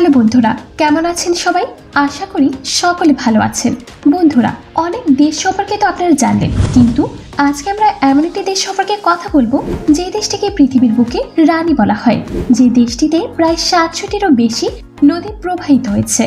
Hello বন্ধুরা কেমন আছেন সবাই? আশা করি সকলে ভালো আছেন। বন্ধুরা অনেক দেশ সম্পর্কে তো আপনারা জানলেন কিন্তু আজকে আমরা এমন একটি দেশ সম্পর্কে কথা বলব যে দেশটিকে পৃথিবীর বুকে রানী বলা হয়। যে দেশটিতে প্রায় সাতশোটিরও বেশি নদী প্রবাহিত হয়েছে।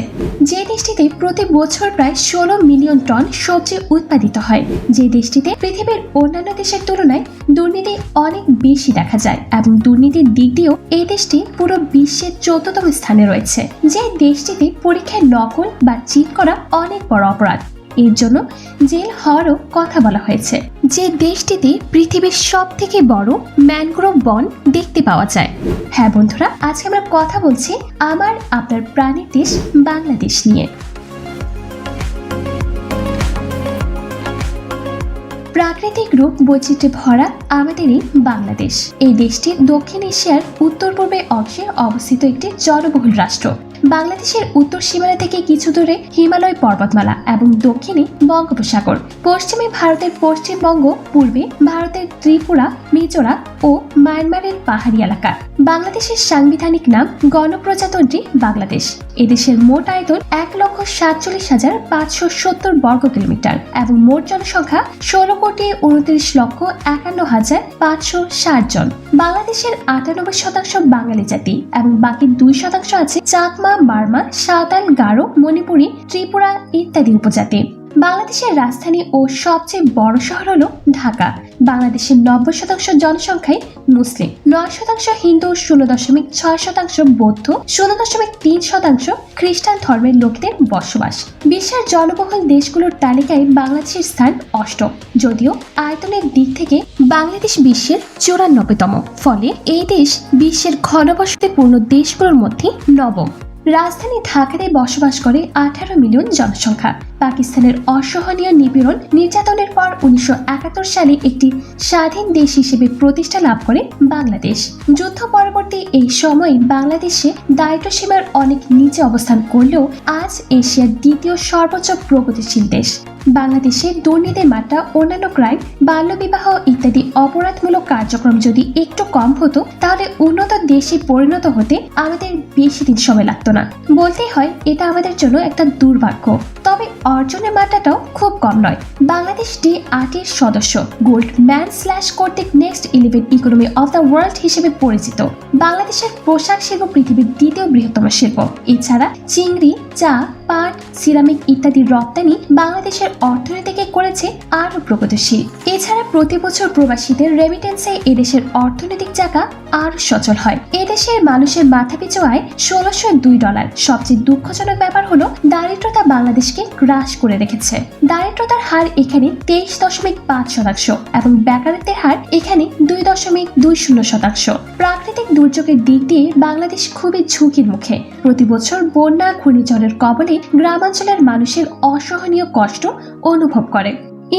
যে দেশটিতে প্রতি বছর প্রায় ষোলো মিলিয়ন টন সবজি উৎপাদিত হয়। যে দেশটিতে পৃথিবীর অন্যান্য দেশের তুলনায় দুর্নীতি অনেক বেশি দেখা যায় এবং দুর্নীতির দিক দিয়েও এই দেশটি পুরো বিশ্বের চৌদ্দতম স্থানে রয়েছে। যে দেশটিতে পরীক্ষায় নকল বা চিট করা অনেক বড় অপরাধ। এর জন্য জেল হওয়ারও কথা বলা হয়েছে। যে দেশটিতে পৃথিবীর সব থেকে বড় ম্যানগ্রোভ বন দেখতে পাওয়া যায়। হ্যাঁ বন্ধুরা, আজকে আমরা কথা বলছি আমার, আপনার প্রাণের দেশ বাংলাদেশ নিয়ে। প্রাকৃতিক রূপ বৈচিত্র্যে ভরা আমাদের এই বাংলাদেশ। এই দেশটি দক্ষিণ এশিয়ার উত্তর পূর্বে অংশে অবস্থিত একটি জনবহুল রাষ্ট্র। বাংলাদেশের উত্তর সীমানা থেকে কিছু দূরে হিমালয় পর্বতমালা এবং দক্ষিণে বঙ্গোপসাগর, পশ্চিমে ভারতের পশ্চিমবঙ্গ, পূর্বে ভারতের ত্রিপুরা, মিজোরাম ও মায়ানমারের পাহাড়ি এলাকা। বাংলাদেশের সাংবিধানিক নাম গণপ্রজাতন্ত্রী বাংলাদেশ। এদেশের মোট আয়তন এক লক্ষ সাতচল্লিশ হাজার পাঁচশো সত্তর বর্গ কিলোমিটার এবং মোট জনসংখ্যা ষোলো কোটি উনত্রিশ লক্ষ একান্ন হাজার পাঁচশো ষাট জন। বাংলাদেশের আটানব্বই শতাংশ বাঙালি জাতি এবং বাকি দুই শতাংশ আছে চাকমা বার্মা, সাঁওতাল, গারো, মণিপুরী, ত্রিপুরা ইত্যাদি উপজাতি। বাংলাদেশের রাজধানী ও সবচেয়ে বড় শহর হলো ঢাকা। বাংলাদেশের নব্বই শতাংশ জনসংখ্যাই মুসলিম। নয় শতাংশ হিন্দু, ষোলো দশমিক ছয় শতাংশ বৌদ্ধ, ষোলো দশমিক তিন শতাংশ খ্রিস্টান ধর্মের লোকদের বসবাস। বিশ্বের জনবহুল দেশগুলোর তালিকায় বাংলাদেশের স্থান অষ্টম। যদিও আয়তনের দিক থেকে বাংলাদেশ বিশ্বের চুরানব্বইতম। ফলে এই দেশ বিশ্বের ঘনবসতিপূর্ণ দেশগুলোর মধ্যে নবম। রাজধানী ঢাকাতে বসবাস করে আঠারো মিলিয়ন জনসংখ্যা। পাকিস্তানের অসহনীয় নিপীড়ন নির্যাতনের পর উনিশশো একাত্তর সালে একটি স্বাধীন দেশ হিসেবে প্রতিষ্ঠা লাভ করে বাংলাদেশ। যুদ্ধ পরবর্তী এই সময়ে বাংলাদেশে দায়িত্বসীমার অনেক নিচে অবস্থান করলেও আজ এশিয়ার দ্বিতীয় সর্বোচ্চ প্রগতিশীল দেশ। বাংলাদেশে দুর্নীতির মাত্রা, অন্যান্য ক্রাইম বাল্যবিবাহ ইত্যাদি অপরাধমূলক কার্যক্রম যদি একটু কম হতো, তাহলে উন্নত দেশে পরিণত হতে আমাদের বেশি দিন সময় লাগতো না। বলতেই হয়, এটা আমাদের জন্য একটা দুর্ভাগ্য। তবে অর্জনের মাত্রাটাও খুব কম নয়। বাংলাদেশ ডি আটের সদস্য গোল্ড ম্যান স্ল্যাশ কর্তৃক next eleven economy of the world হিসেবে পরিচিত। বাংলাদেশের পোশাক শিল্প পৃথিবীর দ্বিতীয় বৃহত্তম শিল্প। এছাড়া চিংড়ি চা, পাট, সিরামিক ইত্যাদি রপ্তানি বাংলাদেশের অর্থনীতিকে করেছে আরও প্রগতিশীল। এছাড়া প্রতি বছর প্রবাসীদের রেমিটেন্সে এদেশের অর্থনৈতিক চাকা আরও সচল হয়। এদেশের মানুষের মাথাপিছু আয় ষোলোশো দুই ডলার। সবচেয়ে দুঃখজনক ব্যাপার হলো, দারিদ্রতা বাংলাদেশকে গ্রাস করে রেখেছে। দারিদ্রতার হার এখানে তেইশ দশমিক পাঁচ শতাংশ এবং বেকারত্বের হার এখানে দুই দশমিক দুই শূন্য শতাংশ। প্রাকৃতিক দুর্যোগের দিক দিয়ে বাংলাদেশ খুবই ঝুঁকির মুখে। প্রতি বছর বন্যা ঘূর্ণিঝড়ের কবলে গ্রামাঞ্চলের মানুষের অসহনীয় কষ্ট অনুভব করে।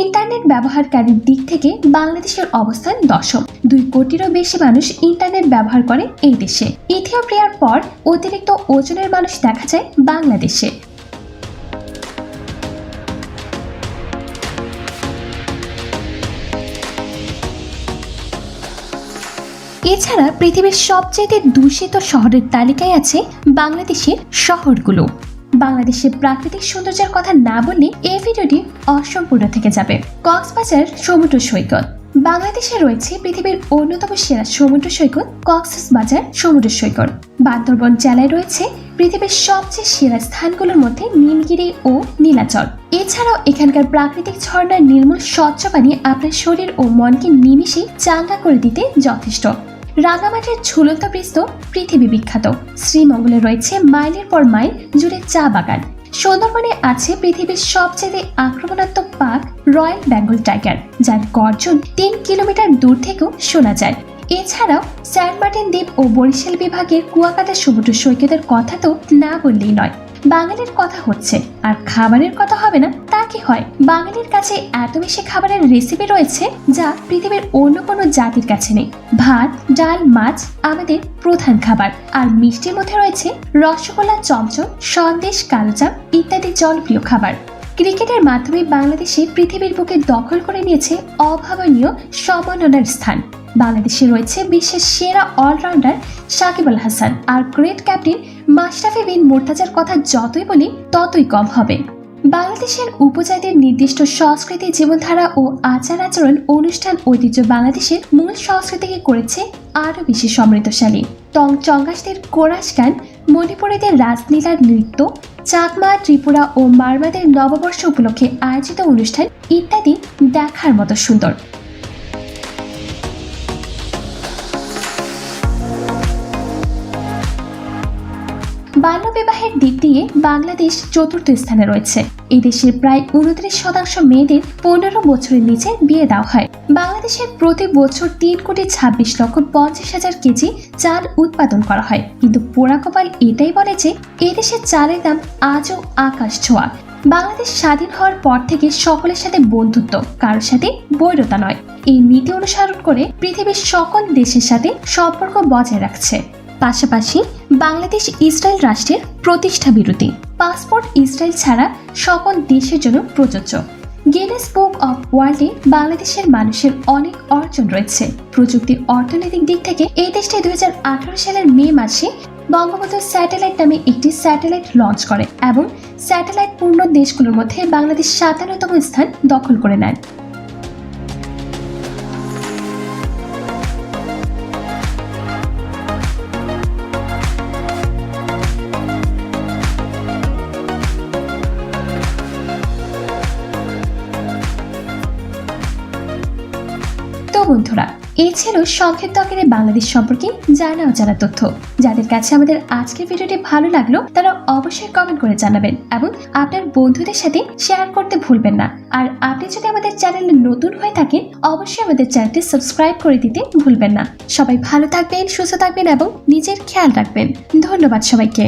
ইন্টারনেট ব্যবহারকারীর দিক থেকে বাংলাদেশের অবস্থান দশম। দুই কোটিরও বেশি মানুষ ইন্টারনেট ব্যবহার করে এই দেশে। ইথিওপিয়ার পর অতিরিক্ত ওজনের মানুষ দেখা যায় বাংলাদেশে। এছাড়া পৃথিবীর সবচেয়ে দূষিত শহরের তালিকায় আছে বাংলাদেশের শহরগুলো। বাংলাদেশের প্রাকৃতিক সৌন্দর্যের কথা না বললে এই ভিডিওটি অসম্পূর্ণ থেকে যাবে। কক্সবাজার সমুদ্র সৈকত। বাংলাদেশে রয়েছে পৃথিবীর অন্যতম সেরা সমুদ্র সৈকত কক্সবাজার সমুদ্র সৈকত। বান্দরবন জেলায় রয়েছে পৃথিবীর সবচেয়ে সেরা স্থানগুলোর মধ্যে নীলগিরি ও নীলাচল। এছাড়াও এখানকার প্রাকৃতিক ঝর্ণার নির্মল স্বচ্ছ পানি আপনার শরীর ও মনকে নিমিশে চাঙ্গা করে দিতে যথেষ্ট। রাঙামাটির ঝুলন্ত বৃস্ত পৃথিবী বিখ্যাত। শ্রীমঙ্গলে রয়েছে মাইলের পর মাইল জুড়ে চা বাগান। সুন্দরবনে আছে পৃথিবীর সবচেয়ে আক্রমণাত্মক পাক রয়্যাল বেঙ্গল টাইগার, যার গর্জন তিন কিলোমিটার দূর থেকেও শোনা যায়। এছাড়াও সেন্ট মার্টিন দ্বীপ ও বরিশাল বিভাগের কুয়াকাটা সমুদ্র সৈকতের কথা তো না বললেই নয়। বাঙালির কথা হচ্ছে। আর খাবারের কথা হবে না, তা কি হয়? বাঙালির কাছে এত বেশি খাবারের রেসিপি রয়েছে যা পৃথিবীর অন্য কোনো জাতির কাছে নেই। ভাত, ডাল, মাছ আমাদের প্রধান খাবার। আর মিষ্টির মধ্যে রয়েছে রসগোল্লা, চমচম, সন্দেশ, কালোজাম ইত্যাদি জনপ্রিয় খাবার। ক্রিকেটের মাধ্যমে বাংলাদেশে পৃথিবীর বুকে দখল করে নিয়েছে অভাবনীয় সম্মাননার স্থান। বাংলাদেশে রয়েছে বিশ্বের সেরা অলরাউন্ডার সাকিব আল হাসান। আর গ্রেট ক্যাপ্টেন মাশরাফি বিন মোর্তাজার কথা যতই বলি, ততই কম হবে। বাংলাদেশের উপজাতির নির্দিষ্ট সংস্কৃতি, জীবনধারা ও আচার আচরণ অনুষ্ঠান ঐতিহ্য বাংলাদেশের মূল সংস্কৃতিকে করেছে আরও বেশি সমৃদ্ধশালী। টং চঙ্গাসদের কোরাস গান, মণিপুরীদের রাজলীলার নৃত্য, চাকমা, ত্রিপুরা ও মারমাদের নববর্ষ উপলক্ষে আয়োজিত অনুষ্ঠান ইত্যাদি দেখার মতো সুন্দর। বাল্যবিবাহের দিক দিয়ে বাংলাদেশ চতুর্থ স্থানে রয়েছে। এই দেশের প্রায় উনত্রিশ শতাংশ মেয়েদের পনেরো বছরের নিচে বিয়ে দেওয়া হয়। বাংলাদেশের প্রতি বছর তিন কোটি ছাব্বিশ লক্ষ পঞ্চাশ হাজার কেজি চাল উৎপাদন করা হয়। কিন্তু পোড়া কপাল এটাই বলে যে এদেশের চালের দাম আজও আকাশ ছোঁয়া। বাংলাদেশ স্বাধীন হওয়ার পর থেকে সকলের সাথে বন্ধুত্ব, কারোর সাথে বৈরতা নয়। এই নীতি অনুসরণ করে পৃথিবীর সকল দেশের সাথে সম্পর্ক বজায় রাখছে। পাশাপাশি বাংলাদেশ ইসরায়েল রাষ্ট্রের প্রতিষ্ঠা বিরতি। পাসপোর্ট ইসরায়েল ছাড়া সকল দেশের জন্য প্রযোজ্য। গিনেস বুক অফ ওয়ার্ল্ডে বাংলাদেশের মানুষের অনেক অর্জন রয়েছে। প্রযুক্তি, অর্থনৈতিক দিক থেকে এই দেশটি দুই হাজার আঠারো সালের মে মাসে বঙ্গবন্ধু স্যাটেলাইট নামে একটি স্যাটেলাইট লঞ্চ করে এবং স্যাটেলাইট পূর্ণ দেশগুলোর মধ্যে বাংলাদেশ সাতান্নতম স্থান দখল করে নেয়। বন্ধুরা, এই ছিল সংক্ষিপ্ত আকারে বাংলাদেশ সম্পর্কে জানা অজানা তথ্য। যাদের কাছে আমাদের আজকের ভিডিওটি ভালো লাগল, তারা অবশ্যই কমেন্ট করে জানাবেন এবং আপনার বন্ধুদের সাথে শেয়ার করতে ভুলবেন না। আর আপনি যদি আমাদের চ্যানেলে নতুন হয়ে থাকেন, অবশ্যই আমাদের চ্যানেলটি সাবস্ক্রাইব করে দিতে ভুলবেন না। সবাই ভালো থাকবেন, সুস্থ থাকবেন এবং নিজের খেয়াল রাখবেন। ধন্যবাদ সবাইকে।